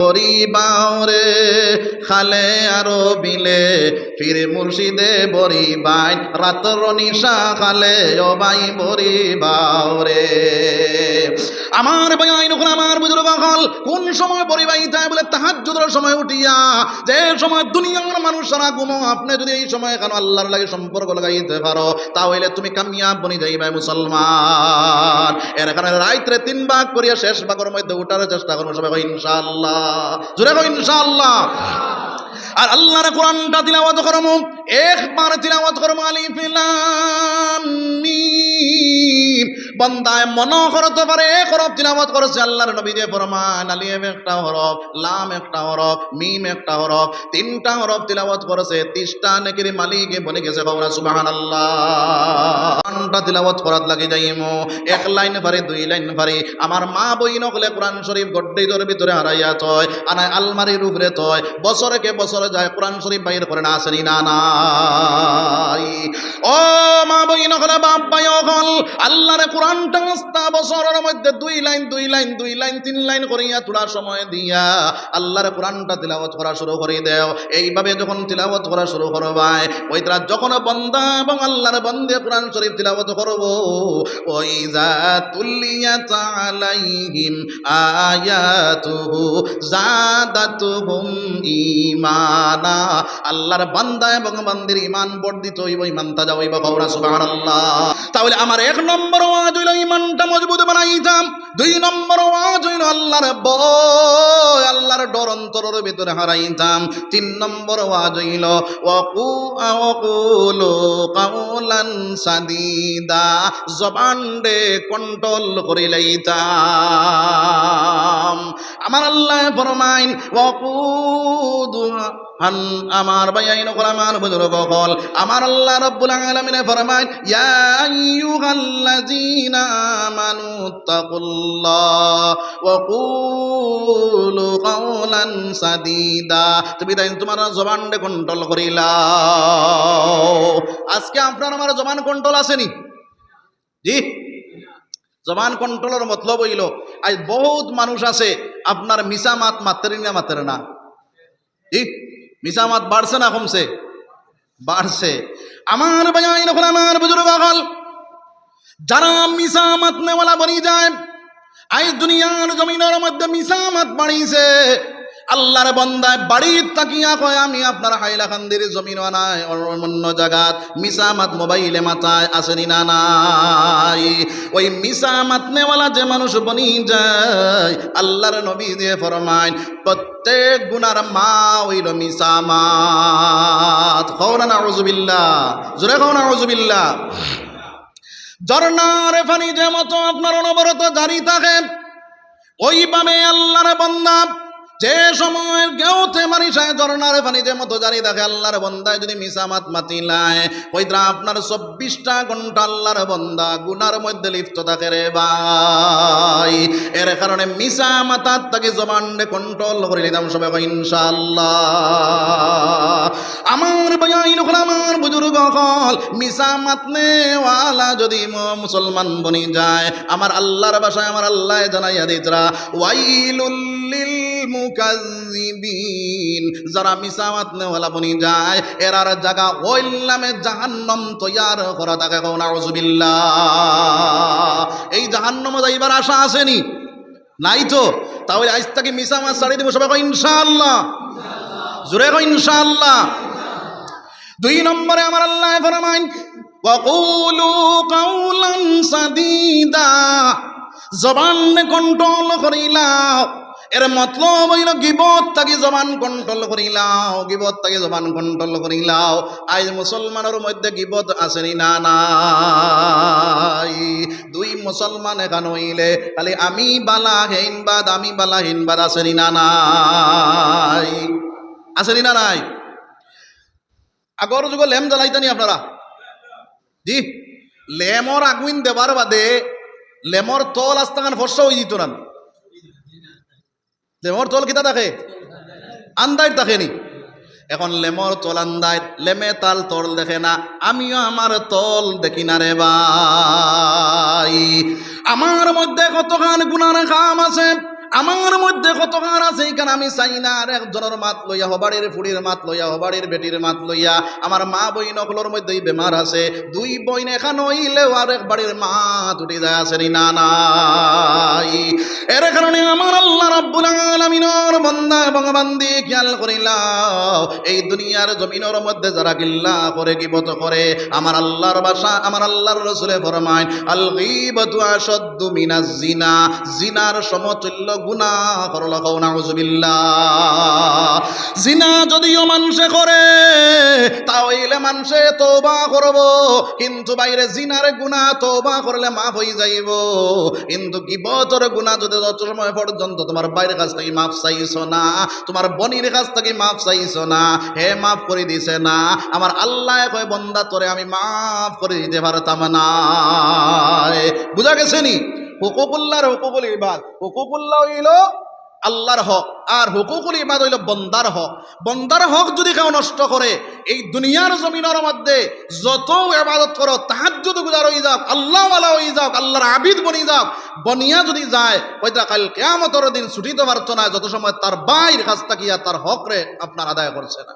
বরি বাউরে খালে আরও বিলে, ফির মুর্শিদে বরিবাই, রাতর নিশা খালে ও বাই বরি বাউরে আমার বাই নখন আমার বুজুর্গ হল কোন সময় পরিবাহী যায় বলে তাহাজ্জুদের সময় উঠিয়া, যে সময় দুনিয়ার মানুষ সারা ঘুমো, আপনি যদি এই সময় কেন আল্লাহর লাগে সম্পর্ক লাগাইতে পারো, তাহলে তুমি কামিয়াব বনি যাইবে মুসলমান। এর কারণে রাইত্রে তিন ভাগ করিয়া শেষ ভাগের মধ্যে উঠার চেষ্টা করব, সবাই কই ইনশাআল্লাহ। জোরে কই ইনশাআল্লাহ। আর আল্লাহর কোরআনটা তিলাওয়াত করমু, একবার তিলাওয়াত করমু, আলিফ লাম মিম। বান্দায় মন করতে পারে হরফ তিলাওয়াত করেছে আল্লাহর নবী যে ফরমান, আলিফ একটা হরফ, লাম একটা হরফ, মিম একটা হরফ, তিনটা হরফ তিলাওয়াত করেছে, তিনটা নেকির মালিকে বলে গেছে বাবা সুবহানাল্লাহ। কোরআনটা তিলাওয়াত করাত লাগে যাইমু, এক লাইন পারে দুই লাইন পারে আমার মা বই নকলে কোরআন শরীফ গড্ডের ভিতরে হারাইয়া তয় আনায় আলমারির উপরে তয় বছরকে বছরে যায় কোরআন শরীফ বাইর করে না আসেনি না নাই। ও মা বই নকলে বাপ ভাই অকল, আল্লাহরে কোরআনটা আস্তা বছরের মধ্যে দুই লাইন দুই লাইন দুই লাইন, তিন লাইন করিয়া তোরা সময় দিয়া আল্লাহর কোরআনটা তিলাওয়াত করা শুরু করে দেও। এইভাবে যখন তিলাওয়াত করা শুরু করবাই ওই তারা যখন বন্দা এবং আল্লাহর বন্দে কোরআন শরীফ তিলাওয়াত করব, ওই যা তুলিয়াত আলাইহিম আয়াতুহু জাদাতুহুম ঈমানা। আল্লাহর বান্দা এবং বান্দির ঈমান বর্ধিত হইব ইমান তাজা হইব, কওরা সুবহানাল্লাহ। তাহলে আমার এক নম্বর ওয়াজ হইল ইমানটা মজবুত বানাইতাম। দুই নম্বর ওয়াজ হইল, আল্লাহর ভয়, আল্লাহর ডর অন্তরের ভিতরে হারাইতাম। তিন নম্বর ওয়াজ হইল, ওয়াকু, আওয়াকুলু কাউলান সাদিদা। জবান ডে কন্ট্রোল করে লইতাম আমার আল্লাহ ফরমাইন, ওয়াকুদু আন আমার বাইয়াইন কল আমার বুজুর্গ কল। আমার আল্লাহ রব্বুল আলামিন ফরমাইন, ইয়া আইয়ুহাল্লাযীনা আমানু তাকুল্লাহ ওয়া কুলু কাওলান সাদিদা। তুমি তাই তোমার জবানটা কন্ট্রোল করিলাও আজকে আপনার আমার জবান কন্ট্রোল আসেনি? জি? জবান কন্ট্রোলের মতলব হইল আজ বহুত মানুষ আছে আপনার মিশা মাত মাতের না মাতের না। জি মিশা মাত বাড়ছে না কমছে? বাড়ছে আমার বাজাই নখন আমার বুজুর্গ হল যারা মিশা মাত নেওয়ালা বনি যায় আজ দুনিয়ার জমিনের মধ্যে মিশা মাত বাড়িছে আল্লাহর বন্দায় বাড়ির তাকিয়া কয়, আমি আপনার হাইলাকান্দির জমিন নাই অন্য জায়গাত মিশা মাত মোবাইলে মাথায় আসেনি না নাই? ওই মিশা মাত নেওয়ালা যে মানুষ বনি যায়, আল্লাহর নবী দিয়ে ফরমাইন প্রত্যেক গুনার মা হইল মিশা মাত খৌনা নাউজুবিল্লাহ জোরে খৌনা নাউজুবিল্লাহ ঝর্ণার ফানি যে মতো আপনার অনবরত জারি থাকে ওইভাবে আল্লাহর বন্দা যে সময় গেউতে মারিসায় ঝর্ণার পানি যে মতো জারি দেখে আল্লাহর বন্দায় যদি মিসামাত মাতিলায় ওইটা আপনার চব্বিশটা ঘণ্টা আল্লাহর বন্দা গুনার মধ্যে লিপ্ত থাকে রে ভাই। এর কারণে মিসা মাতার তাকে জবানে কন্ট্রোল করে নিতাম সবাই কয়, ইনশাআল্লাহ। আমার বয়াই নকল আমার বুজুর্গ কল মিসা মাতনে ওয়ালা যদি ম- মুসলমান বনি যায় আমার আল্লাহর বাসায় আমার আল্লাহ জানাইয়া দিতরা ওয়াইলুল্লিল মুকাজ্জিবিন যারা মিসামাত নেওয়ালা বনি যায়, এরার জায়গা ওইল নামে জাহান্নম তৈয়ার করা থাকে। কও, নাউজুবিল্লাহ। এই জাহান্নম যাইবার আশা আসেনি। নাই তো? তাহলে আজ থেকে মিসামাত ছাড়ি দিব। সবাই ইনশাআল্লাহ। জোরে কয়, ইনশাআল্লাহ। দুই নম্বরে আমার আল্লাহ ফরমাইন, ওয়াকুলু কাউলান সাদিদা। জবান কন্ট্রোল করিলাও। এর মতলব হইল গিবত তাকে জবান কন্ট্রোল করিলাও, গিবত তাকে জবান কন্ট্রোল করিলাও। আজ মুসলমানের মধ্যে গিবত আসেনি, না দুই মুসলমান এখান হইলে, খালি আমি বালা হেইনবাদ আমি বালা হেইনবাদ আসেনি, না, নাই। আসেনি, না, নাই। আগর যুগ লেম জ্বালাইতানি আপনারা? জি। লেমর আগুন দেবার বাদে লেমর তল আস্তাগান ফর্সা হয়ে দিত না। লেমর তল কিতা থাকে আন্দায় থাকেনি এখন লেমর তল আন্দায় লেমে তাল তল দেখে না, আমিও আমার তল দেখি না রে ভাই। আমার মধ্যে কতখান গুণার কাম আছে, আমার মধ্যে কত কার আছে এইখানে আমি চাই না আর একজনের মাত লইয়া, হবাড়ির ফুড়ির মাত লইয়া, হবাড়ির বেটির মাত লইয়া, আমার মা বই নকলর মধ্যেই বেমার আছে, দুই বইন এখান হইলেও আর এক বাড়ির মা উঠে যায় আসেনি না, নাই। এর কারণে আমার এবং বান্দি খেয়াল করিলাও, এই দুনিয়ার জমিনের মধ্যে যারা গিল্লা করে, গিবত করে, আমার আল্লাহর বাসা আমার আল্লাহর রসুলে ফরমায় আল জিনা, জিনার সমতুল্য জিনা যদিও মানুষে করে তাহলে মানুষে তওবা করব, কিন্তু বাইরে জিনার গুনাহ তওবা করলে মাফ হয়ে যাইব। কিন্তু গিবতর গুনাহ যদি যত সময় পর্যন্ত তোমার বাইরের কাছ থেকে মাফ চাইছো না তোমার বনির কাছ থেকে মাফ চাইছ না। হে, মাফ করে দিছে না। আমার আল্লাহ কয় বন্দা, তোরে আমি মাফ করে দিতে পারতাম না। বুঝা গেছে নি? হুকুকুল্লাহর হুকুকুল ইবাদ। হুকুকুল্লাহ হইল আল্লাহর হক, আর হুকুকুল ইবাদ হইল বন্দার হক। বন্দার হক যদি কেউ নষ্ট করে, এই দুনিয়ার জমিনের মধ্যে যত ইবাদত করো যদি গুজার হয়ে যাও আল্লাহ হয়ে যাও আল্লাহর আবিদ বনি যাও বনিয়া যদি যায় ওইটা কাল কেয়ামতর দিন ছুটিতে পারত না, যত সময় তার বাইর কাছ থাকিয়া তার হক রে আপনার আদায় করছে না।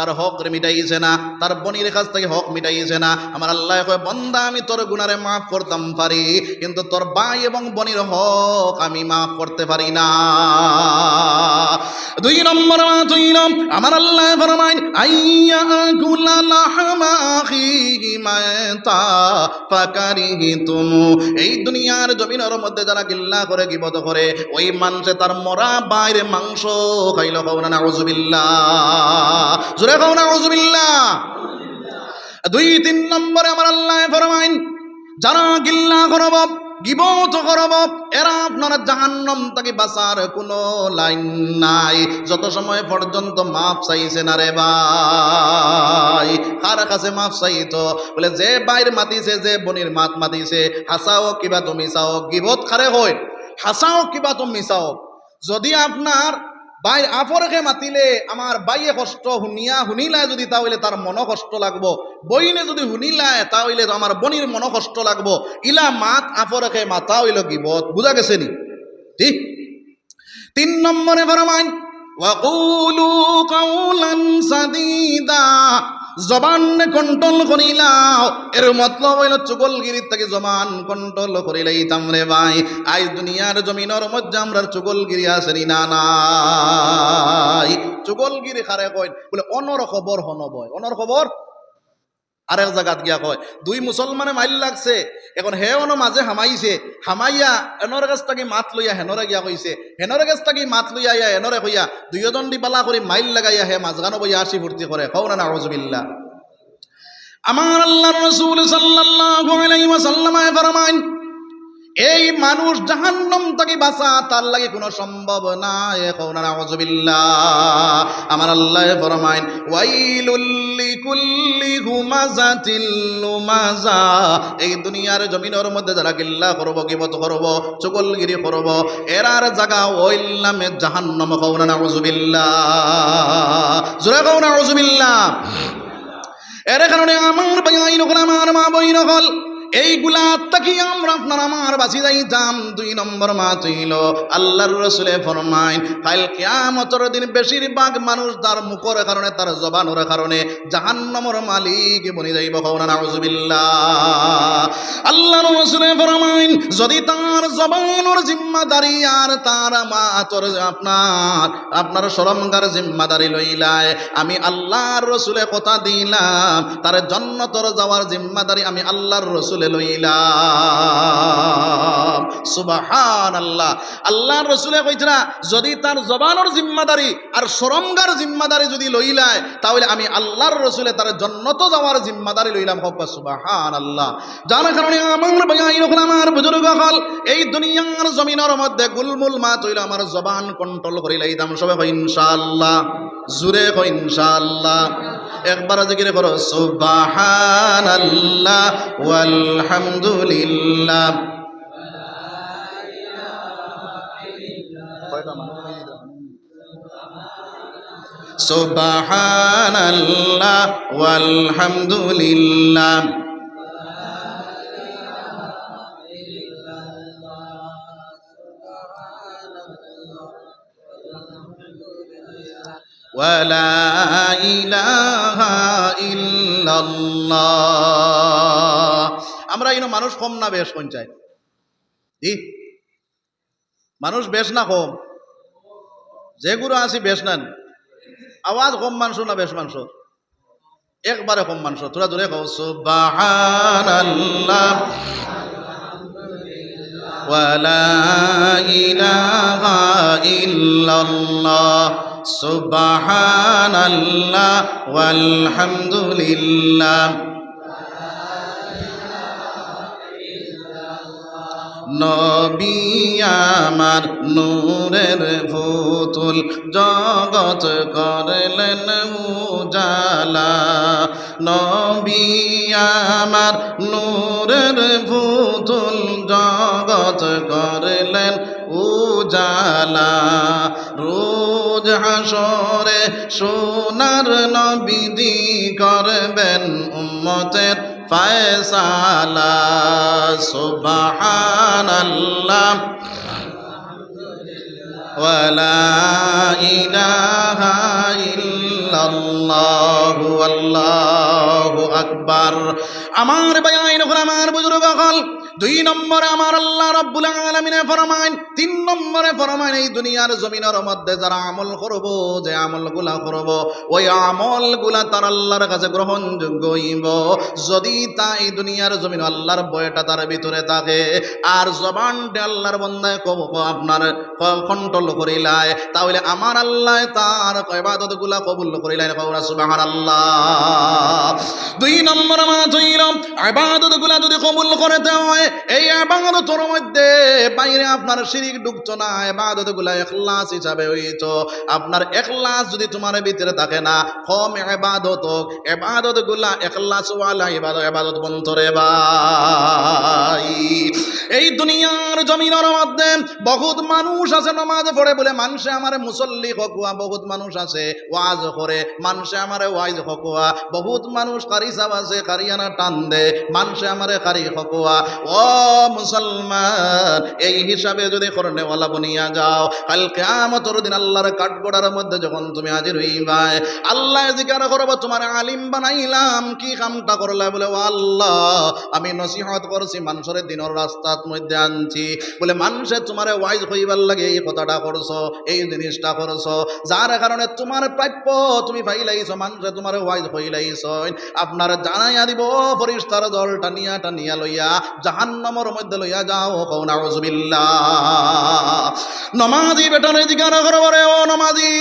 তার হক মিটাইছে না, তার বনির কাছ থেকে হক মিটাইছে না। আমার আল্লাহ কয়, বন্দা, আমি তোর গুণারে মাফ করতাম পারি, কিন্তু তোর বাই এবং বনির হক আমি মাফ করতে পারি না। দুই নম্বর তুই নম আমার আল্লাহ ফরমাইন, আইয়া কুলা লাহমা আখিহি মাতা ফাকারিহি তুমু এই দুনিয়ার জমিনের মধ্যে যারা গিল্লা করে, গিবত করে, ওই মানুষে তার মরা বাইরে মাংস খাইল খাও না নাউজুবিল্লাহ জোরে খাও নাউজুবিল্লাহ দুই তিন নম্বরে আমার আল্লাহ ফরমাইন, যারা গিল্লা করব গিবত করব এরা আপনার জাহান্নম থেকে বাঁচার কোনো লাইন নাই। যত সময় পর্যন্ত মাফ চাইছে না রে ভাই, কার কাছে মাফ চাইতো? বলে, যে বাইর মাতিছে, যে বনির মাত মাতিছে, হাসাও কিবা তুমি চাও, গিবত খারে হয়? হাসাও কিবা তুমি চাও? যদি আপনার বাই আফরকে মাতিলে আমার বাইয়ে কষ্ট শুনিয়া শুনিলায় যদি তা তাহলে তার মন কষ্ট লাগবো। বইনে যদি শুনিলায় তাহলে আমার বনির মন কষ্ট লাগবো। ইলা মাত আফরকে মাতা হইল গিবত বুঝা গেছে নি? ঠিক তিন নম্বরে ফরমাইন ওয়াকুলু কাউলান সাদিদা। জবান কন্ট্রোল করিলাও এর মতলব হইল চুগলগিরির থেকে জবান কন্ট্রোল করিলাই তামরে ভাই। আজ দুনিয়ার জমিনের মধ্যে আমরা চুগলগিরি আসেনি, না চুগলগিরি খারে কয় বলে, অনর খবর হনবয় অনর খবর? আরেক জায়গাত গিয়া কয়, দুই মুসলমানে মাইল লাগছে, এখন হেওনো মাঝে হামাইছে, হামাইয়া এনর গাছটাকে মাত লইয়া হেনরে গিয়া কইছে হেনরে গাছটাকে মাত লইয়া ইয়া এনরে কইয়া দুইজন দি পালা করে মাইল লাগাইয়া হে মাঝগানো বইয়া আসি ফুর্তি করে কও না নাউজুবিল্লাহ। আমার আল্লাহর রাসূল সাল্লাল্লাহু আলাইহি ওয়াসাল্লাম ফরমাইন এই মানুষ জাহান্নাম থেকে বাঁচা তার লাগে কোনো সম্ভব না। এখন আমার আল্লাহ ফরমাইন, ওয়াইলুল লিকুল্লি হুমাজাতিল লুমাজা। এই দুনিয়ার জমিনের মধ্যে যারা গিল্লা করব, গিবত করব, চুগলগিরি করব, এরার জায়গা ওইল নামে জাহান্নাম কওনা নাউজুবিল্লাহ জোরে কওনা নাউজুবিল্লাহ এর কারণে আমার ভাই নকল আমার মা বই নকল এইগুলা তাকি আমরা আপনার আমার বাঁচি যাইতাম। দুই নম্বর মা তুইল আল্লাহর রসুলে ফরমাইন, কাল কিয়ামতর দিন বেশিরভাগ মানুষ তার মুখর কারণে, তার জবানোর কারণে জাহান্নমর মালিক বনি যাইব নাউজুবিল্লাহ। আল্লাহর রসুলে ফরমাইন, যদি তার জবানোর জিম্মাদারি আর তার মাতর আপনার আপনার সরমগার জিম্মাদারি লইলায়, আমি আল্লাহর রসুলে কথা দিলাম, তার জন্নতর যাওয়ার জিম্মাদারি আমি আল্লাহর রসুলে লইলাম। সুবাহান আল্লাহ আল্লাহর রসুলে কইতরা যদি তার জবানোর জিম্মাদারি আর সরমগার জিম্মাদারি যদি লইলায়, তাহলে আমি আল্লাহর রসুলে তার জন্নত যাওয়ার জিম্মাদারি লইলাম হব্বা সুবাহান আল্লাহ যার কারণে আমার ভাই আমার বুজুর্গ হল এই দুনিয়ার জমিনের মধ্যে গুলমুল মা তৈল আমার জবান কন্ট্রোল করে লাইতাম সবে কই ইনশাআল্লাহ জুরে কই ইনশাআল্লাহ। একবার জিকির করো الحمد لله سبحان الله والحمد لله ولا إله إلا الله. আমরা ইনো মানুষ কম না বেশ কোন চাই জি মানুষ বেশ না কম যেগুলো আছি বেশ নেন আওয়াজ কম মানস না বেশ মানস একবারে কম মানস তোরা দূরে কও সুবহানাল্লাহ ولا إله إلا الله سبحان الله والحمد لله নবী আমার নূরের ফুতুল জগৎ করলেন উজালা। নবী আমার নূরের ফুতুল জগৎ করলেন উজালা। রোজ হাসরে সোনার নবীজি করবেন উম্মতের ফয়সালা সুবহানাল্লাহ ولا إله إلا الله والله أكبر আমার বায়াইন ওখানে আমার বুজুর্গ হল দুই নম্বরে আমার আল্লাহ রব্বুল আলমিনে ফরমাইন, তিন নম্বরে ফরমাইন, এই দুনিয়ার জমিনের মধ্যে যারা আমল করব, যে আমলগুলা করব, ওই আমলগুলা তার আল্লাহর কাছে গ্রহণযোগ্য হইব। যদি তা এই দুনিয়ার জমিন আল্লাহর বয়টা তার ভিতরে থাকে, আর জবানটা আল্লাহর বন্ধায় কব আপনার কন্ট্রোল করিলায় তাহলে আমার আল্লাহ তার ইবাদতগুলা কবুল করিলায় কবরা সুবাহান আল্লাহ দুই নম্বর মাছ হইল ইবাদতগুলা যদি কবুল করতে হয় এই ইবাদতর মধ্যে বাইরে আপনার শিরিক ঢুকতো না ইবাদতগুলা ইখলাস হিসাবে হইতো। আপনার ইখলাস যদি তোমার ভিতরে থাকে না, কম ইবাদত ইবাদতগুলা ইখলাস ওয়ালা ইবাদত ইবাদত বন্ধ রে ভাই। এই দুনিয়ার জমিনের মধ্যে বহুত মানুষ আছে নামাজ পড়ে বলে, মানুষে আমারে মুসল্লি হকুয়া, বহুত মানুষ আছে ওয়াজ করে, মানুষে আমারে ওয়াইজ হকুয়া, বহুত মানুষ কারি সাব আছে কারিয়ানা টান দে, মানুষে আমারে কারি হকুয়া। ও মুসলমান, এই হিসাবে যদি করনেওয়ালা বনিয়া যাও, কাল কেয়ামতর দিন আল্লাহর কাঠগোড়ার মধ্যে যখন তুমি হাজির হইবাই আল্লাহ জিজ্ঞাসা করব, তোমার আলিম বানাইলাম, কি কামটা করলে? বলে, ও আল্লাহ, আমি নসিহত করছি, মানুষের দিনের রাস্তার মধ্যে আনছি। বলে, মানুষে তোমার ওয়াইজ হইবার লাগে, এই কথাটা করছ, এই জিনিসটা করছ। যার কারণে তোমার প্রাপ্য, তুমি পাইলাইছো মানুষে তোমার ওয়াইজ হইলাইছ আপনার জানাইয়া দিব পরিষ্কার জল টানিয়া টানিয়া লইয়া জাহান্নামর মধ্যে লইয়া যাও কৌ নাউযুবিল্লাহ নমাজি বেটা জিজ্ঞাসা করব ও নমাজি!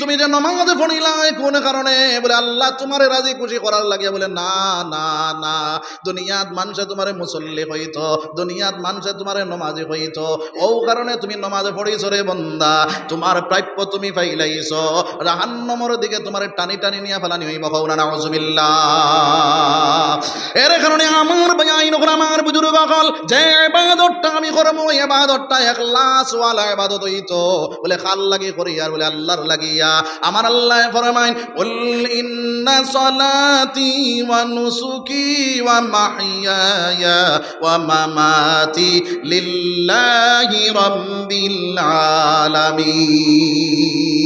তুমি যে নমাজ পড়িলাই কোন কারণে বলে, আল্লাহ তোমারে রাজি খুশি করার লাগে। বলে, না না না দুনিয়াত মানুষে তোমারে মুসল্লি হইতো দুনিয়াত মানুষে তোমারে নমাজি হইতো। ও কারণে তুমি নমাজ পড়িছ রে বন্দা, তোমার প্রাপ্য তুমি পাইলাইছ রাহান্নমর দিকে তোমার টানি টানি নিয়ে ফেলানি হইব কৌনা নাউজুবিল্লাহ। এর কারণে আমার ভাই নকর আমার বুজুর্গ কল যে ইবাদতটা আমি করব, এই ইবাদতটা ইখলাস ওয়ালা ইবাদত হইতো। বলে খাল লাগি করি? আর বলে, আল্লাহর লাগিয়া আমার আল্লাহ ফরমাইন ইন্না সলাতি ওয়া নুসুকি ওয়া মাহইয়ায়া ওয়া মামাতি লিল্লাহি রাব্বিল আলামিন।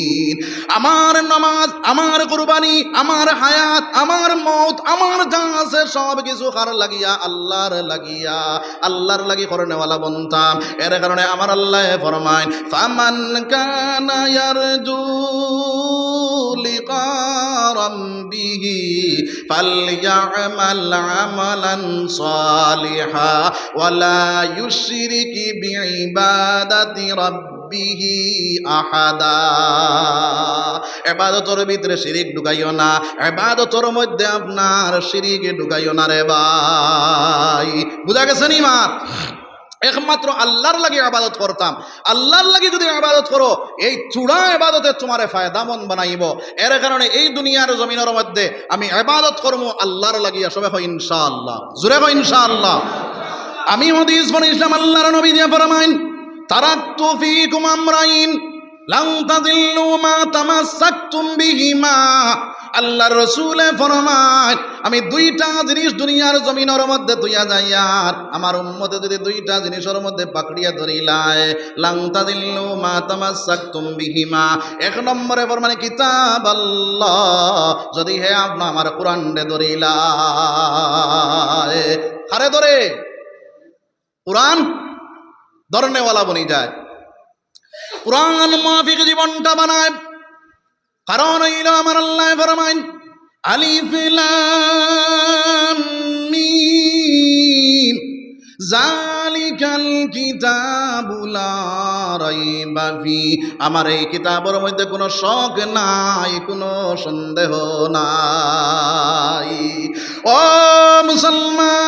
আমার নামাজ, আমার কুরবানি, আমার হায়াত, আমার মত আমার যা সব কিছু কার লাগিয়া, আল্লাহর লাগিয়া, আল্লাহর লাগি করনেওয়ালা বনতাম এর কারণে আমার আল্লাহ ফরমাইন ফামান কানা ইয়ারজু লিকা রাব্বিহি ফালইয়ামাল আমালান সালিহা ওয়ালা ইউশরিক বিইবাদাতি রাব্বিহি আহাদা। এবাদতর ভিতরে শিরিক ঢুকাইও না, এবাদতর মধ্যে আপনার শিরিক ঢুকাইও না রে ভাই। বুঝা গেছে নি মা একমাত্র আল্লাহর লাগে আবাদত করতাম। আল্লাহর লাগে যদি আবাদত করো, এই চূড়া আবাদতে তোমার ফায়দামন বানাইব। এর কারণে এই দুনিয়ার জমিনের মধ্যে আমি আবাদত করব আল্লাহর লাগিয়া সবে হয় ইনশাআল্লাহ। জুড়ে হয় ইনশাআল্লাহ। আমি হদিস বলে, ইসলাম আল্লাহর নবী দিয়ে ফরমাইন তারাক্তু ফীকুম আমরাইন লাউ তাদিল্লু মা তামাসসাকতুম বিহিমা। আল্লাহর রসুলে ফরমায়, আমি দুইটা জিনিস দুনিয়ার জমিনের মধ্যে তুইয়া যাইয়ার আমার উম্মতে যদি দুইটা জিনিসের মধ্যে পাকড়িয়া ধরিলায় লাংতা দিল্লু মা তামাসাক্তুম বিহিমা। এক নম্বরে মানে কিতাব আল্লাহ, যদি হে আপনা আমার কোরআন রে ধরিলায়। হারে ধরে, কোরআন ধরনেওয়ালা বনি যায়। কোরআন মাফিক জীবনটা বানায়। কারণ এইল আমার আল্লাহ ফরমাইন আলিফ লাম মিম। জালিকাল কিতাবু লা রাইবা ফি। আমার এই কিতাবের মধ্যে কোনো শখ নাই, কোনো সন্দেহ নাই। ও মুসলমান!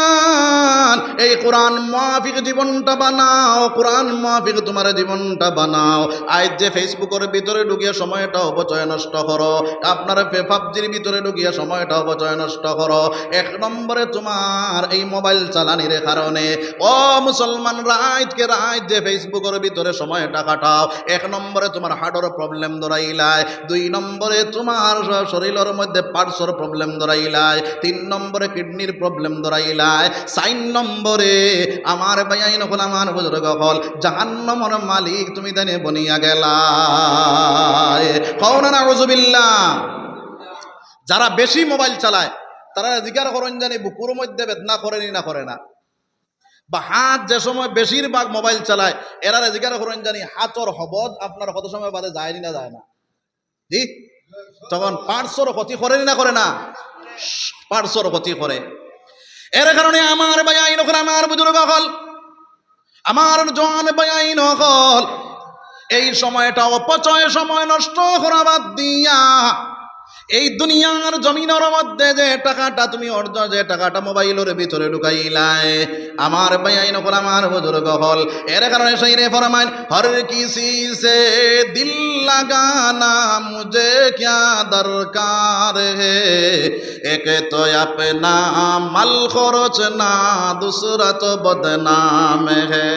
কোরআন মাফিক জীবনটা বানাও, কোরআন মাফিক তোমার জীবনটা বানাও। আজ যে ফেসবুকের ভিতরে ঢুকিয়ে সময়টা অপচয় নষ্ট করো, আপনার পাবজির ভিতরে ঢুকিয়ে সময়টা অপচয় নষ্ট করো। এক নম্বরে তোমার এই মোবাইল চালানির কারণে। ও মুসলমান রাইতকে রাইত যে ফেসবুকের ভিতরে সময়টা কাটাও, এক নম্বরে তোমার হার্টের প্রবলেম ধরাইলায়, দুই নম্বরে তোমার শরীরের মধ্যে পার্সর প্রবলেম ধরাইলায়, তিন নম্বরে কিডনির প্রবলেম ধরাইলায়, চার নম্বরে আমার বাইয়াই নকল আমার বুজুর্গ হল। জাহান্নমর মালিক তুমি দেনে বনিয়া গেলা। যারা বেশি মোবাইল চালায়, তারা জিজ্ঞার করেন জানি, বুকুর মধ্যে বেদনা করেনি না করে না। বা হাত যে সময় বেশিরভাগ মোবাইল চালায়, এরা জিজ্ঞার করেন জানি, হাতর হবদ আপনার কত সময় বাদে যায়নি না যায় না। জি? তখন পাঁচশোর ক্ষতি করেনি না করে না? পাঁচশোর ক্ষতি করে। এর কারণে আমার বায়াই নকল আমার বুজুর্গ হল আমার জন বায়াই নকল এই সময়টা অপচয় সময় নষ্ট করা বাদ দিয়া। এই দুনিয়ার জমিনের মধ্যে যে টাকাটা তুমি অর্জন, যে টাকাটা মোবাইলের ভিতরে ঢুকাইলায় আমার বেআইন হল আমার বুজুর্গ হল। এর কারণে সেই রে ফরমাইন হর কিসি সে দিল লাগানা মুঝে ক্যা দরকার হে? এক তো আপনা মাল খরচ না, দুসরা তো বদনাম হে।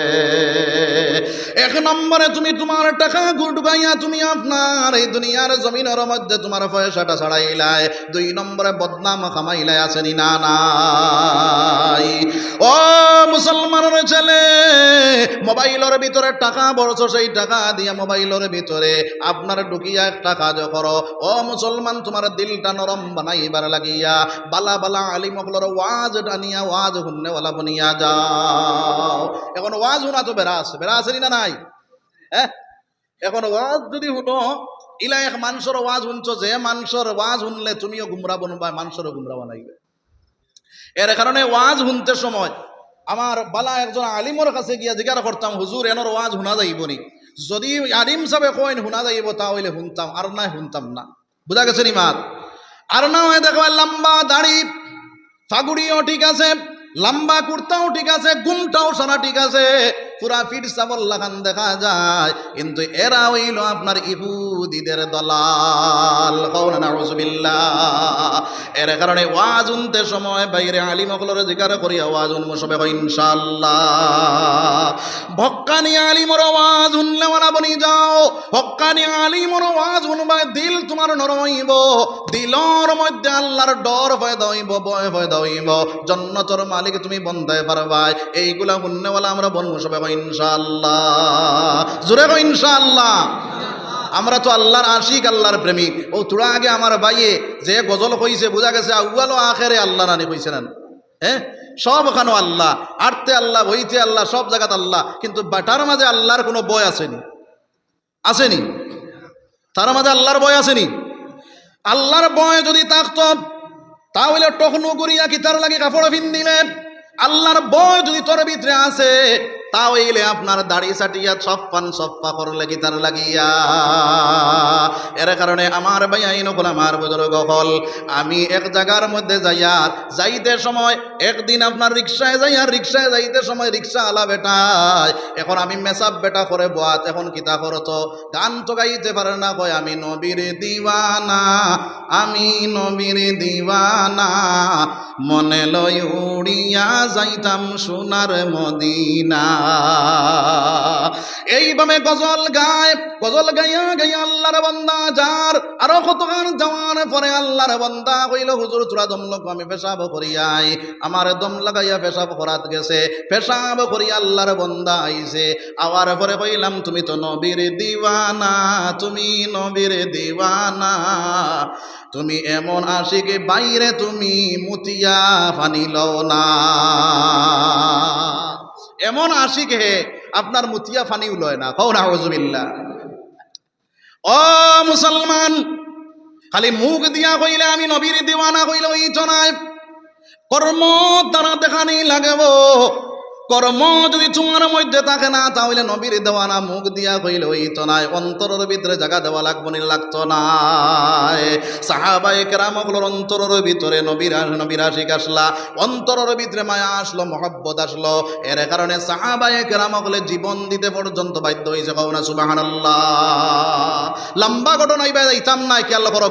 এক নম্বরে তুমি তোমার টাকা ঢুকাইয়া তুমি আপনার এই দুনিয়ার জমিনের মধ্যে তোমার পয়সাটা ছাড়াইলাই। দুই নম্বরে বদনাম খামাইলাই আসেনি, না, নাই। ও মুসলমানের ছেলে, মোবাইলের ভিতরে টাকা বড়ছ সেই টাকা দিয়ে মোবাইলের ভিতরে আপনার ঢুকিয়া একটা কাজ করো। ও মুসলমান, তোমার দিলটা নরম বানাইবার লাগিয়া বালা বালা আলিম মকলর ওয়াজ টানিয়া, ওয়াজ হুন্নেওয়ালা বনিয়া যাও। এখন ওয়াজ হুনা তো বেড়াস বেড়াস না নাই। এখন ওয়াজ যদি শুনো, ইলা এক মানুষের ওয়াজ শুনছ যে, মানুষের ওয়াজ শুনলে তুমিও গুমরা বনবা, মানুষেরও গুমরা বানাইবে। এর কারণে ওয়াজ শুনতে সময়। আমার বালা একজন আলিমর কাছে গিয়া জিজ্ঞাসা করতাম, হুজুর, এনর ওয়াজ শুনা যাইব নি যদি আলিম সাহেব কইন, শুনা যাইব, তাহলে শুনতাম, আর নাই শুনতাম না। বুঝা গেছে নি মাত? আর না হয় দেখো, লম্বা দাড়ি, ফাগুড়িও ঠিক আছে, লম্বা কুর্তাও ঠিক আছে, গুমটাও সারা ঠিক আছে। পুরা ফিট সাবল লাগান দেখা যায়। কিন্তু এরা হইল আপনার ইহুদিদের দলাল। এর কারণে ওয়াজ উনতে সময় বাইরে আলিম অকলর জিকার করিয়া ওয়াজ উনম সবে ইনশাআল্লাহ। ভক্কানি আলিমর ওয়াজ উনলে মানা বনি যাও। ভক্কানি আলিমর ওয়াজ উনবায় দিল তোমার নরম হইব। দিলর মধ্যে আল্লাহর ডর ভয় দইব ভয় ভয় দইব জন্নতর মালিক তুমি বন্ধায় পারবাই। এইগুলা হুন্নেওয়ালা আমরা বনবো সবে হয় ইনশাআল্লাহ। জোরে আমরা তো আল্লাহর আশিক, আল্লাহর প্রেমিক। ও তোরা আগে আমার ভাইয়ে যে গজল কইছে, বোঝা গেছে আউয়ালো আখেরে আল্লাহ নানি কইছে না। হ্যাঁ? সব ওখানে আল্লাহ। আটতে আল্লাহ, বইতে আল্লাহ, সব জায়গাত আল্লাহ। কিন্তু বাটার মাঝে আল্লাহর কোনো বয় আসেনি। আসেনি? তার মাঝে আল্লাহর বয় আসেনি? আল্লাহর বয় যদি থাকত, তাহলে টকনু করিয়া কি তার লাগে কাপড় ফিন দিলে আল্লাহর বয় যদি তোর ভিতরে আছে তাহলে আপনার দাড়ি সাটিয়া সপ্পান সপ্পা করলে কি তার লাগিয়া? এর কারণে আমার ভাই আইন হল আমার বুজুর্গ হল, আমি এক জায়গার মধ্যে যাইয়া যাইতে সময়, একদিন আপনার রিক্সায় যাইয়া রিক্সায় যাইতে সময় রিক্সা আলা বেটায়, এখন আমি মেসাব বেটা করে বাত এখন কিতা করত গান তো গাইতে পারে না, কয় আমি নবীর দিওয়ানা, আমি নবীর দিওয়ানা, মনে লই উড়িয়া যাইতাম সোনার মদিনা। এইভাবে গজল গায়, গজল গাইয়া গাইয়া আল্লাহর বান্দা যার আরও কতক্ষণ যাওয়ার পরে আল্লাহর বন্দা কইল, হুজুর চূড়া দম লোক, আমি পেশাব করিয়াই আমার দম লাগাইয়া পেশাব করাত গেছে, পেশাব করি আল্লাহর বন্দা আইছে। আওয়ার পরে কইলাম, তুমি তো নবীর দিওয়ানা, তুমি নবীর দিওয়ানা। তুমি এমন আশিকে বাইরে তুমি মুতিয়া ফানি লও না। এমন আশিক হে, আপনার মুতিয়া ফানি উলয় না। কৌ না হজবিল্লা ও মুসলমান, খালি মুখ দিয়া কইলে আমি নবীর দিওয়ানা কইলে ওই জনায় কর্ম তারা দেখানি লাগব। কর্ম যদি তোমার মধ্যে থাকে না, তাহলে নবীর দেওয়ানা মুখ দিয়া কইলে ওই তো নাই। অন্তরের ভিতরে জায়গা দেওয়া লাগবো নি, লাগতো না সাহাবাই কেরামগুলোর অন্তরের ভিতরে নবীর নবীর আশিক আসলা। অন্তরের ভিতরে মায়া আসলো, মহব্বত আসলো। এর কারণে সাহাবাই কেরামগুলো জীবন দিতে পর্যন্ত বাধ্য হয়েছে কও না সুবাহান লম্বা ঘটনা ইবা ইতাম নাই আল্লাহ করো